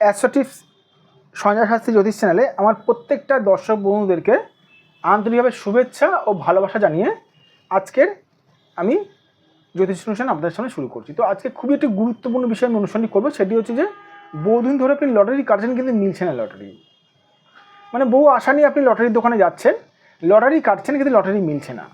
Astro tips Sanjay Shastri জ্যোতিষ চ্যানেলে আমার প্রত্যেকটা দর্শক বন্ধুদেরকে আন্তরিকভাবে শুভেচ্ছা ও ভালোবাসা জানিয়ে আজকের আমি জ্যোতিষ অনুষ্ঠান আপনাদের সামনে শুরু করছি। তো আজকে খুবই একটি গুরুত্বপূর্ণ বিষয় আমি অনুষ্ঠানটি করব, সেটি হচ্ছে যে বহুদিন ধরে আপনি লটারি কাটছেন কিন্তু মিলছে না লটারি। মানে বহু আশা নিয়ে আপনি লটারির দোকানে যাচ্ছেন, লটারি কাটছেন কিন্তু লটারি মিলছে না।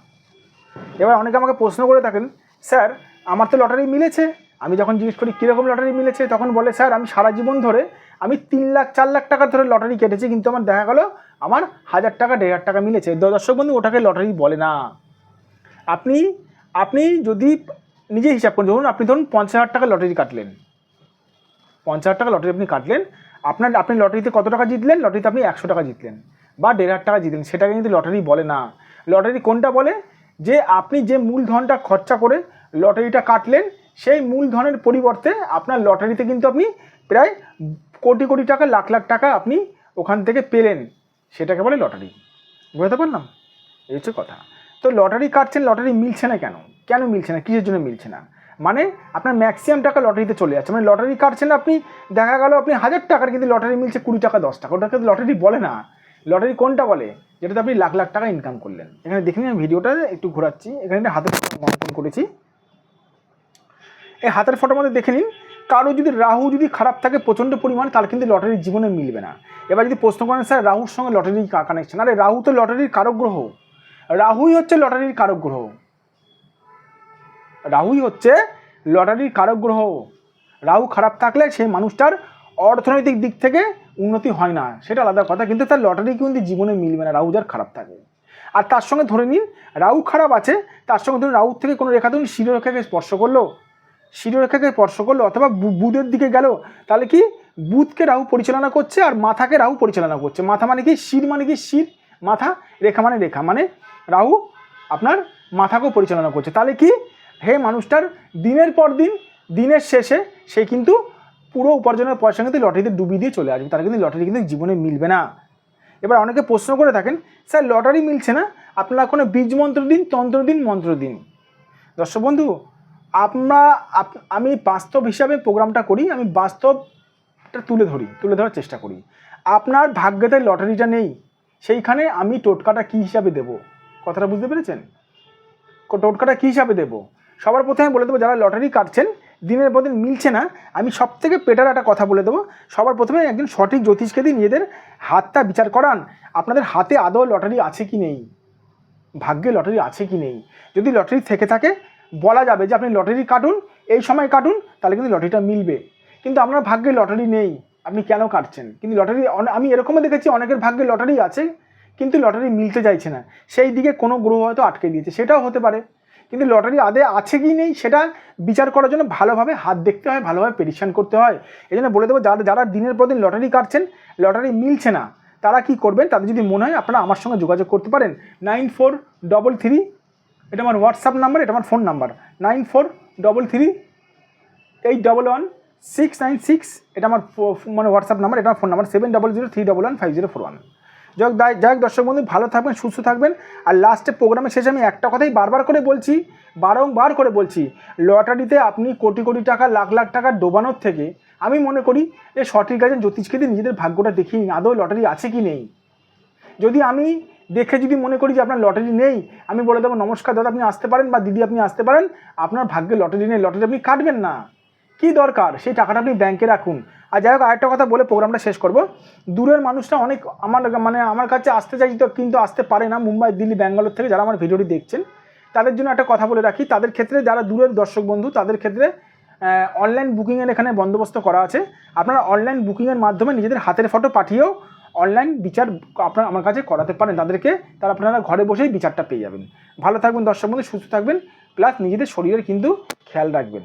এবার অনেকে আমাকে প্রশ্ন করে থাকেন, স্যার, আমার তো লটারি মিলেছে। আমি যখন জিজ্ঞেস করি, কীরকম লটারি মিলেছে? তখন বলে, স্যার, আমি সারা জীবন ধরে আমি তিন লাখ, চার লাখ টাকা ধরে লটারি কেটেছি, কিন্তু আমার দেখা গেলো, আমার হাজার টাকা, দেড় হাজার টাকা মিলেছে। দর্শক বন্ধু, ওটাকে লটারি বলে না। আপনি আপনি যদি নিজে হিসাব করেন, ধরুন আপনি ধরুন পঞ্চাশ হাজার টাকা লটারি কাটলেন। পঞ্চাশ হাজার টাকা লটারি আপনি কাটলেন, আপনার, আপনি লটারিতে কত টাকা জিতলেন? লটারিতে আপনি একশো টাকা জিতলেন বা দেড় হাজার টাকা জিতলেন, সেটাকে কিন্তু লটারি বলে না। লটারি কোনটা বলে? যে আপনি যে মূলধনটা খরচা করে লটারিটা কাটলেন সেই মূলধনের পরিবর্তে আপনার লটারিতে কিন্তু আপনি প্রায় কোটি কোটি টাকা, লাখ লাখ টাকা আপনি ওখান থেকে পেলেন। সেটাকে বলে লটারি। বুঝতে পারলাম? এই হচ্ছে কথা। তো লটারি কাটছেন, লটারি মিলছে না কেন? কেন মিলছে না? কিসের জন্য মিলছে না? মানে আপনার ম্যাক্সিমাম টাকা লটারিতে চলে যাচ্ছে। মানে লটারি কাটছেন আপনি, দেখা গেল আপনি হাজার টাকার কিন্তু লটারি মিলছে, কুড়ি টাকা, দশ টাকা। ওটাকে লটারি বলে না। লটারি কোনটা বলে? যেটাতে আপনি লাখ লাখ টাকা ইনকাম করলেন। এখানে দেখে আমি ভিডিওটা একটু ঘোরাচ্ছি। এখানে হাতে অঙ্কন করেছি। এই হাতের ফটোর মধ্যে দেখে নিন, কারও যদি রাহু যদি খারাপ থাকে প্রচণ্ড পরিমাণ, তাহলে কিন্তু লটারির জীবনে মিলবে না। এবার যদি প্রশ্ন করেন, স্যার, রাহুর সঙ্গে লটারির কানেকশন আরে, রাহু তো লটারির কারক গ্রহ। রাহুই হচ্ছে লটারির কারক গ্রহ। রাহুই হচ্ছে লটারির কারক গ্রহ। রাহু খারাপ থাকলে সেই মানুষটার অর্থনৈতিক দিক থেকে উন্নতি হয় না, সেটা আলাদা কথা, কিন্তু তার লটারি কিন্তু জীবনে মিলবে না, রাহু যার খারাপ থাকে। আর তার সঙ্গে ধরে নিন, রাহু খারাপ আছে, তার সঙ্গে ধরুন রাহুর থেকে কোনো রেখা ধরুন শিরোরেখাকে স্পর্শ করল শিরোরেখাকে স্পর্শ করল অথবা বুধের দিকে গেল, তাহলে কি? বুধকে রাহু পরিচালনা করছে আর মাথাকে রাহু পরিচালনা করছে। মাথা মানে কি? শির মানে কি? শির, মাথা, রেখা মানে রেখা। মানে রাহু আপনার মাথাকেও পরিচালনা করছে। তাহলে কি? হে মানুষটার, দিনের পর দিন, দিনের শেষে সে কিন্তু পুরো উপার্জনের পয়সা কিন্তু লটারিতে ডুবিয়ে দিয়ে চলে আসবে। তার কিন্তু লটারি কিন্তু জীবনে মিলবে না। এবার অনেকে প্রশ্ন করে থাকেন, স্যার, লটারি মিলছে না? আপনারা কোনো বীজ মন্ত্র দিন, তন্ত্র দিন, মন্ত্র দিন। দর্শক বন্ধু আমরা আমি বাস্তব হিসাবে প্রোগ্রামটা করি, আমি বাস্তবটা তুলে ধরি, তুলে ধরার চেষ্টা করি। আপনার ভাগ্যতে লটারিটা নেই, সেইখানে আমি টোটকাটা কী হিসাবে দেব? কথাটা বুঝতে পেরেছেন? টোটকাটা কী হিসাবে দেব? সবার প্রথমে বলে দেবো, যারা লটারি কাটছেন, দিনের পর দিন মিলছে না, আমি সব থেকে পেটার একটা কথা বলে দেবো, সবার প্রথমে একজন সঠিক জ্যোতিষকে দিয়ে নিজেদের হাতটা বিচার করান, আপনাদের হাতে আদৌ লটারি আছে কি নেই? ভাগ্যে লটারি আছে কি নেই? যদি লটারি থেকে থাকে বলা যাবে যে আপনি লটারি কাটুন, এই সময় কাটুন, তাহলে কিন্তু লটারিটা মিলবে। কিন্তু আপনার ভাগ্যে লটারি নেই, আপনি কেন কাটছেন? কিন্তু লটারি আমি এরকমও দেখেছি, অনেকের ভাগ্যে লটারি আছে, কিন্তু লটারি মিলতে চাইছে না। সেই দিকে কোনো গ্রহ হয়তো আটকে দিয়েছে, সেটাও হতে পারে। কিন্তু লটারি আদে আছে কি নেই, সেটা বিচার করার জন্য ভালোভাবে হাত দেখতে হয়, ভালোভাবে পেরিশান করতে হয়। এই জন্য বলে দেবো, যারা যারা দিনের পর দিন লটারি কাটছেন, লটারি মিলছে না, তারা কি করবেন? তাদের যদি মনে হয়, আপনারা আমার সঙ্গে যোগাযোগ করতে পারেন। নাইন ফোর ডবল থ্রি এটা আমার হোয়াটসঅ্যাপ নাম্বার এটা আমার phone number nine four double three eight double one six nine six এটা আমার মানে হোয়াটসঅ্যাপ নাম্বার এটা আমার phone number seven double zero three double one five zero four one যাই হোক যাই হোক দর্শক বন্ধু ভালো থাকবেন সুস্থ থাকবেন। আর লাস্টে প্রোগ্রামের শেষে আমি একটা কথাই বারবার করে বলছি বারংবার করে বলছি লটারিতে আপনি কোটি কোটি টাকা লাখ লাখ টাকা ডোবানোর থেকে আমি মনে করি যে সঠিক একজন জ্যোতিষকে দিয়ে নিজেদের ভাগ্যটা দেখিয়ে নিন, আদৌ লটারি আছে কি নেই। যদি আমি দেখে যদি মনে করি যে আপনার লটারি নেই, আমি বলে দেবো, নমস্কার দাদা, আপনি আসতে পারেন বা দিদি আপনি আসতে পারেন, আপনার ভাগ্যে লটারি নেই, লটারি আপনি কাটবেন না। কি দরকার? সেই টাকাটা আপনি ব্যাংকে রাখুন। আর যাই হোক, আরেকটা কথা বলে প্রোগ্রামটা শেষ করব। দূরের মানুষরা অনেক আমার মানে আমার কাছে আসতে চাই তো কিন্তু আসতে পারে না। মুম্বাই, দিল্লি, ব্যাঙ্গালোর থেকে যারা আমার ভিডিওটি দেখছেন, তাদের জন্য একটা কথা বলে রাখি। তাদের ক্ষেত্রে যারা দূরের দর্শক বন্ধু, তাদের ক্ষেত্রে অনলাইন বুকিংয়ের এখানে বন্দোবস্ত করা আছে। আপনারা অনলাইন বুকিংয়ের মাধ্যমে নিজেদের হাতের ফটো পাঠিয়েও অনলাইন বিচার আপনারা আমার কাছে করাতে পারেন। তাদেরকে তারা আপনারা ঘরে বসেই বিচারটা পেয়ে যাবেন। ভালো থাকবেন দর্শক বন্ধু, সুস্থ থাকবেন প্লাস নিজেদের শরীরের কিন্তু খেয়াল রাখবেন।